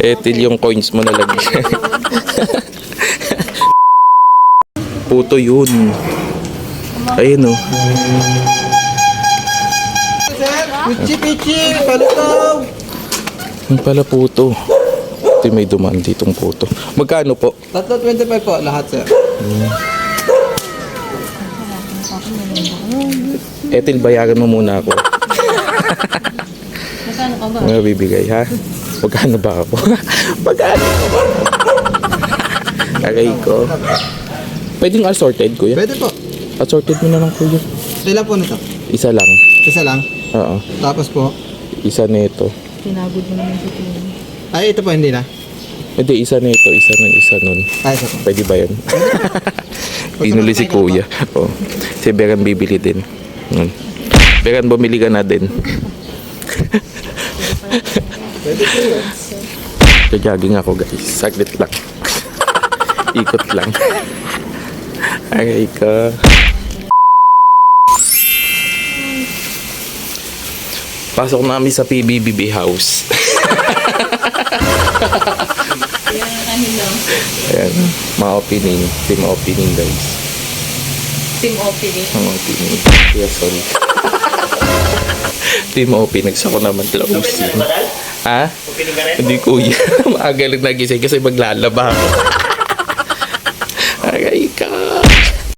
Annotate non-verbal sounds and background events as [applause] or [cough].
Ethel yung coins mo nalagyan. Puto yun. Ayun oh. Pichi, pichi, palutaw. Yung pala puto. Ito may dumaan ditong puto. Magkano po? Tatlo 25 po lahat, sir. Ethel, bayaran mo muna ako. [laughs] Magkano ka ba? Ano bibigay, ha? Magkano ba ako? [laughs] Magkano? [laughs] Aray ko. Pwedeng assorted, kuya? Pwede po. Assorted mo na lang, kuya. Ilan po nito? Isa lang. Isa lang. Oo. Tapos po, Isa nito. Tinagod mo naman sa tingin. ay ito po hindi na. Hindi, isa nito. Isa nun, isa nun. Ay, isa po. Pwede ba yun? Pinuli [laughs] si kuya. Oh. Si Beran bibili din. Hmm. Beran, bumili ka na din. Jogging ako guys. Saglit lang. [laughs] Ikot lang. Aray ka. Pasok namin sa PBBB house. Yan, ano lang. Ayan. Mga opening. Team opening guys. Team opening. Ang opening. Yes, sorry. [laughs] Hindi mo opening sa ko naman tala usin. Ha? Hindi kuya. [laughs] Maaga lang nagising kasi maglalaba ako. [laughs] Aray ka.